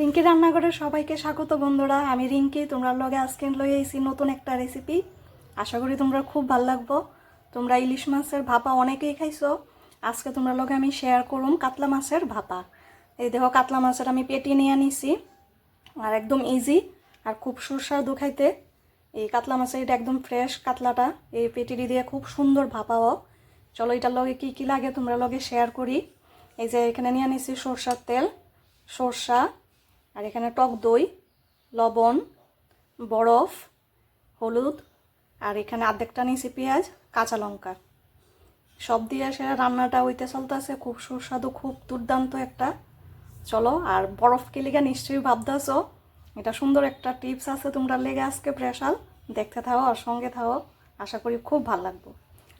রিঙ্কি রান্নাঘরে সবাইকে স্বাগত বন্ধুরা। আমি রিঙ্কি, তোমরা লগে আজকে লই আইছি নতুন একটা রেসিপি আশা করি তোমরা খুব ভালো লাগবো। তোমরা ইলিশ মাছের ভাপা অনেকেই খাইছো। আজকে তোমরা লগে আমি শেয়ার করুম কাতলা মাছের ভাপা। এই দেখো, কাতলা মাছের আমি পেটি নিয়ে নিছি আর একদম ইজি আর খুব সুস্বাদু খাইতে। এই কাতলা মাছের এটা একদম ফ্রেশ কাতলাটা। এই পেটিটি দিয়ে খুব সুন্দর ভাপাও। চলো, এটার লগে কি কি লাগে তোমরা লগে শেয়ার করি। এই যে এখানে নিয়ে নিছি সরষার তেল, সরষা আর এখানে টক দই, লবণ, বরফ, হলুদ, আর এখানে আর্ধেকটা নিয়েছি পেঁয়াজ, কাঁচা লঙ্কা। সব দিয়ে সে রান্নাটা হইতে চলতেছে, খুব সুস্বাদু, খুব দুর্দান্ত একটা। চলো, আর বরফ কে লেগে নিশ্চয়ই ভাবতেছ, এটা সুন্দর একটা টিপস আছে তোমরা লেগে আজকে প্রেশাল দেখতে থাও আর সঙ্গে থাও, আশা করি খুব ভালো লাগবো।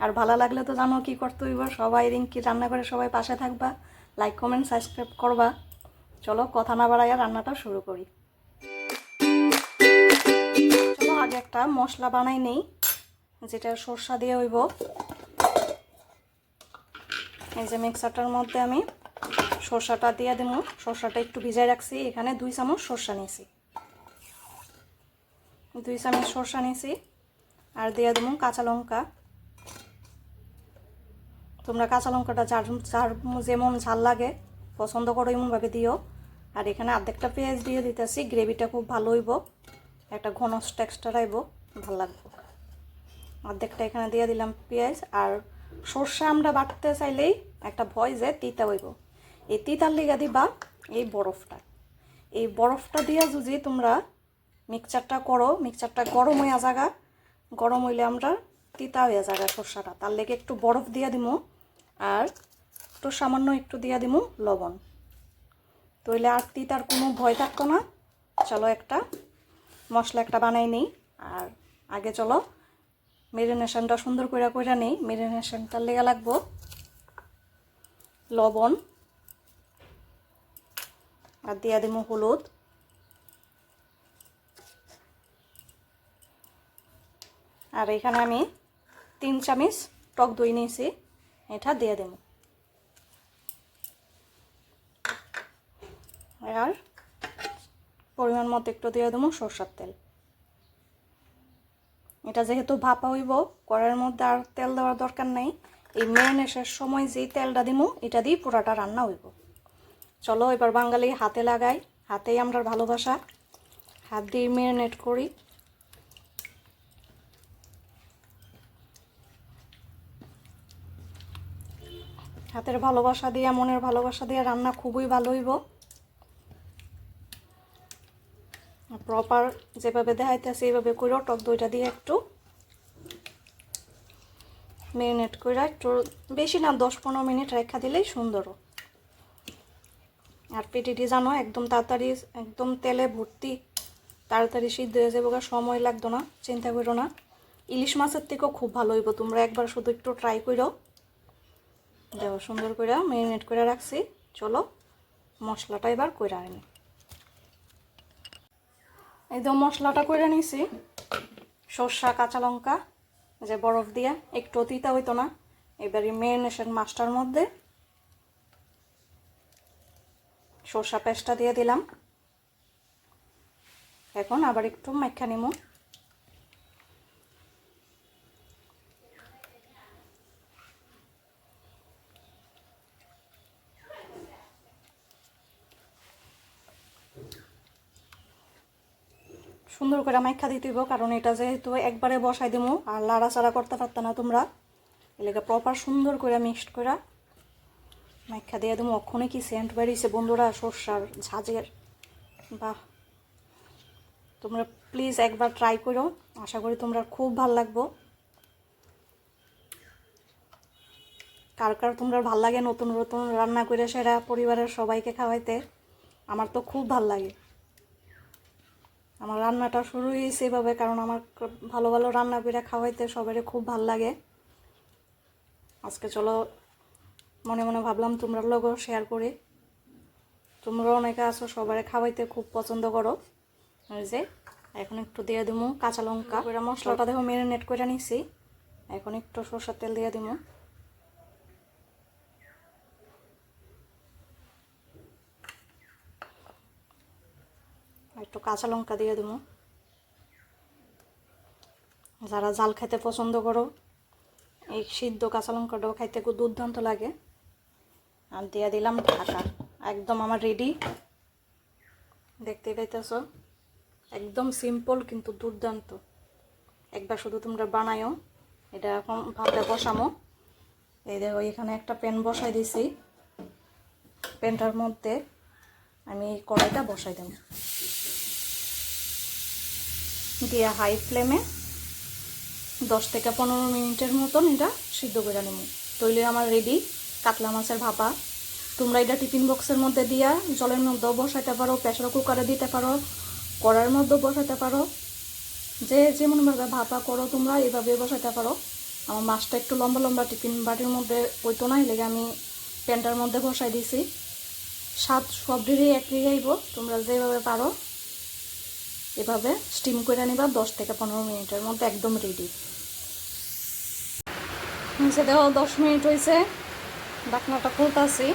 আর ভালো লাগলে তো জানো কি করতে হইব, সবাই রিঙ্কি রান্না করে সবাই পাশে থাকবা লাইক কমেন্ট সাবস্ক্রাইব করবা। চলো কথা না বাড়াইয়া রান্নাটা শুরু করি। চলো, আগে একটা মশলা বানাই নেই, যেটা সর্ষা দিয়ে হইব। এই যে মিক্সারটার মধ্যে আমি সর্ষাটা দিয়ে দেবো। সর্ষাটা একটু ভিজাই রাখছি, এখানে দুই চামচ সর্ষা নিয়েছি। দুই চামচ সর্ষা নিয়েছি, আর দিয়ে দেবো কাঁচা লঙ্কা। তোমরা কাঁচা লঙ্কাটা যার যার যেমন ঝাল লাগে পছন্দ করো এমনভাবে দিও। আর এখানে অর্ধেকটা পেঁয়াজ দিয়ে দিতেছি, গ্রেভিটা খুব ভালো হইব, একটা ঘন টেক্সচার আইব ভালো লাগবে। অর্ধেকটা এখানে দিয়ে দিলাম পেঁয়াজ, আর সর্ষে আমরা বাটতে চাইলেই একটা ভয় যে তিতা হইব। এই তিতার লিগা দিবা এই বরফটা। এই বরফটা দিয়ে যদি তোমরা মিক্সচারটা করো, মিক্সচারটা গরম হইয়া জাগা গরম হইলে আমরা তিতা হইয়া জাগা সর্ষাটা। তার লেগে একটু বরফ দিয়ে দিমু। আর একটু সামান্য একটু দিয়ে দিমু লবণ। তইলে আর তিতার কোনো ভয় থাকতো না। চলো একটা মশলা একটা বানাই নিই। আর আগে চলো মেরিনেশনটা সুন্দর করে করে নেই। মেরিনেশনটা লেগে লাগবো লবণ। আর দিয়ে দিব হলুদ। আর এখানে আমি তিন চামচ টক দই নিয়েছি। এটা দিয়ে দেব আর পরিমাণ মতো একটু দিয়ে দেবো সরষার তেল। এটা যেহেতু ভাপা হইব, কড়াইয়ের মধ্যে আর তেল দেওয়ার দরকার নেই। এই মেরিনেশনের সময় যেই তেলটা দিব এটা দিয়ে পুরাটা রান্না হইব। চলো এবার বাঙালি হাতে লাগাই। হাতেই আমরা ভালোবাসা। হাত দিয়ে মেরিনেট করি। হাতের ভালোবাসা দিয়ে, মনের ভালোবাসা দিয়ে রান্না খুবই ভালো হইব। প্রপার যেভাবে দেখাইতেছে, এইভাবে করেও টক দইটা দিয়ে একটু মেরিনেট করে একটু বেশি না, দশ পনেরো মিনিট রেখা দিলেই সুন্দরও। আর পেটিটি জানো, একদম তাড়াতাড়ি, একদম তেলে ভর্তি, তাড়াতাড়ি সিদ্ধ হয়ে যাব সময় লাগতো না, চিন্তা করো না। ইলিশ মাছের থেকেও খুব ভালো হইব, তোমরা একবার শুধু একটু ট্রাই করো দেখো সুন্দর করে মেরিনেট করে রাখছি। চলো, মশলাটা এবার করে আনি। এই তো মশলাটা করে নিয়েছি সর্ষা, কাঁচা লঙ্কা যে বরফ দিয়ে একটু অতিতা হইতো না। এবারে মেরিনেশন মাছটার মধ্যে সর্ষা পেস্টটা দিয়ে দিলাম। এখন আবার একটু মাখ্যা নিমু। সুন্দর করে মাইখা দিতে হইব কারণ এটা যেহেতু একবারে বসাই দিমু, আর লাড়াচাড়া করতে পারত না তোমরা। এলাকা প্রপার সুন্দর করে মিক্সড করে মাইখা দিয়ে দেবো অক্ষণে কি সেন্ট বেরিয়েছে বন্ধুরা, সর্ষার ঝাঁঝের বাহ! তোমরা প্লিজ একবার ট্রাই করো। আশা করি তোমরা খুব ভালো লাগবো। কার কার তোমরা ভালো লাগে নতুন নতুন রান্না করে সেরা পরিবারের সবাইকে খাওয়াইতে, আমার তো খুব ভালো লাগে। আমার রান্নাটা শুরু হয়েছে এভাবে কারণ আমার ভালো ভালো রান্না করে খাওয়াইতে সবারই খুব ভালো লাগে। আজকে চলো মনে মনে ভাবলাম তোমরা লোকও শেয়ার করি। তোমরা অনেকে আছো সবারে খাওয়াইতে খুব পছন্দ করো। যে এখন একটু দিয়ে দিবো কাঁচা লঙ্কা। মশলাটা দেখো মেরিনেট করে নিছি। এখন একটু সরষের তেল দিয়ে দিব একটু কাঁচা লঙ্কা দিয়ে দেবো। যারা জাল খেতে পছন্দ করো, এই সিদ্ধ কাঁচা লঙ্কাটাও খাইতে খুব দুর্দান্ত লাগে। আর দিয়ে দিলাম ঢাকা, একদম আমার রেডি দেখতে পাইতেছ? একদম সিম্পল কিন্তু দুর্দান্ত। একবার শুধু তোমরা বানায়ও, এটা এখন ভাবটা বসামো। এই দেখো, এখানে একটা প্যান বসাই দিছি। প্যানটার মধ্যে আমি কড়াইটা বসাই দেব। দিয়ে হাই ফ্লেমে দশ থেকে পনেরো মিনিটের মতন এটা সিদ্ধ করে নেব। তৈলে আমার রেডি কাতলা মাছের ভাপা। তোমরা এটা টিফিন বক্সের মধ্যে দিয়া জলের মধ্যেও বসাইতে পারো প্রেশার কুকারে দিতে পারো কড়ার মধ্যেও বসাইতে পারো। যে যেমনভাবে ভাপা করো তোমরা, এভাবে বসাইতে পারো। আমার মাছটা একটু লম্বা লম্বা টিফিন বাটির মধ্যে ওইতো নাই লেগে আমি প্যানটার মধ্যে বসাই দিছি। স্বাদ সব একই আইব তোমরা যেভাবে পারো। এভাবে স্টিম করে নিবা দশ থেকে পনেরো মিনিটের মধ্যে একদম রেডি নিচে দেখো দশ মিনিট হয়েছে ডাকনাটা খুলতাছি।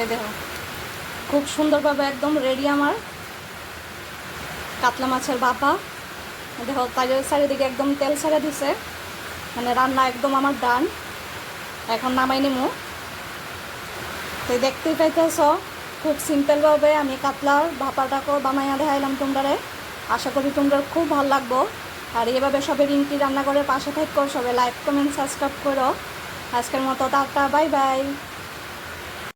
এই দেখো, খুব সুন্দরভাবে একদম রেডি আমার। কাতলা মাছের বাপা দেখো তাই চারিদিকে একদম তেল ছেড়ে দিছে। মানে রান্না একদম আমার ডান এখন নামাই নিমু। তো দেখতেই পাইতেছ খুব সিম্পলভাবে আমি কাতলার ভাপাটাকে বানাইয়া দেখাইলাম তোমরারে। আশা করি তোমরা খুব ভালো লাগবো। আর এভাবে সবে রিঙ্কি রান্না করে পাশে থাকো, সবে লাইক কমেন্ট সাবস্ক্রাইব করো। আজকের মতো টাটা, বাই বাই।